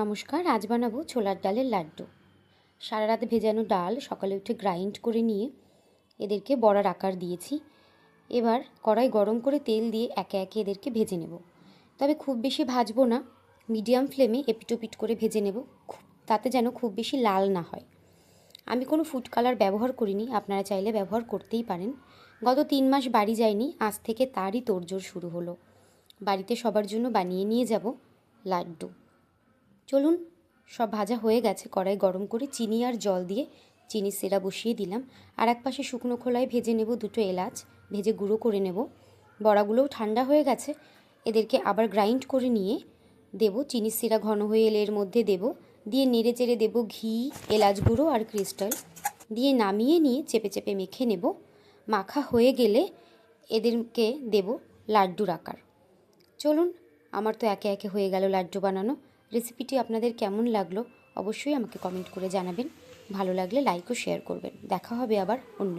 নমস্কার, আজ বানাবো ছোলার ডালের লাড্ডু। সারা রাত ভেজানো ডাল সকালে উঠে গ্রাইন্ড করে নিয়ে এদেরকে বড়ার আকার দিয়েছি। এবার কড়াই গরম করে তেল দিয়ে একে একে এদেরকে ভেজে নেব। তবে খুব বেশি ভাজবো না মিডিয়াম ফ্লেমে এপিটোপিট করে ভেজে নেব। তাতে যেন খুব বেশি লাল না হয়। আমি কোনো ফুড কালার ব্যবহার করিনি, আপনারা চাইলে ব্যবহার করতেই পারেন। গত তিন মাস বাড়ি যায়নি আজ থেকে তারই তোড়জোড় শুরু হলো। বাড়িতে সবার জন্য বানিয়ে নিয়ে যাব লাড্ডু। চলুন, সব ভাজা হয়ে গেছে। কড়াই গরম করে চিনি আর জল দিয়ে চিনি সেরা বসিয়ে দিলাম। আর এক পাশে শুকনো খোলায় ভেজে নেব দুটো এলাচ। ভেজে গুঁড়ো করে নেব। বড়াগুলোও ঠান্ডা হয়ে গেছে। এদেরকে আবার গ্রাইন্ড করে নিয়ে দেব। চিনি সিরা ঘন হয়ে এলে এর মধ্যে দেব। দিয়ে নেড়ে চেড়ে দেবো ঘি, এলাচ গুঁড়ো আর ক্রিস্টাল। দিয়ে নামিয়ে নিয়ে চেপে চেপে মেখে নেব। মাখা হয়ে গেলে এদেরকে দেব লাড্ডুর আকার। চলুন, আমার তো একে একে হয়ে গেল লাড্ডু বানানো। রেসিপিটি আপনাদের কেমন লাগল অবশ্যই আমাকে কমেন্ট করে জানাবেন। ভালো লাগলে লাইক ও শেয়ার করবেন। দেখা হবে আবার অন্য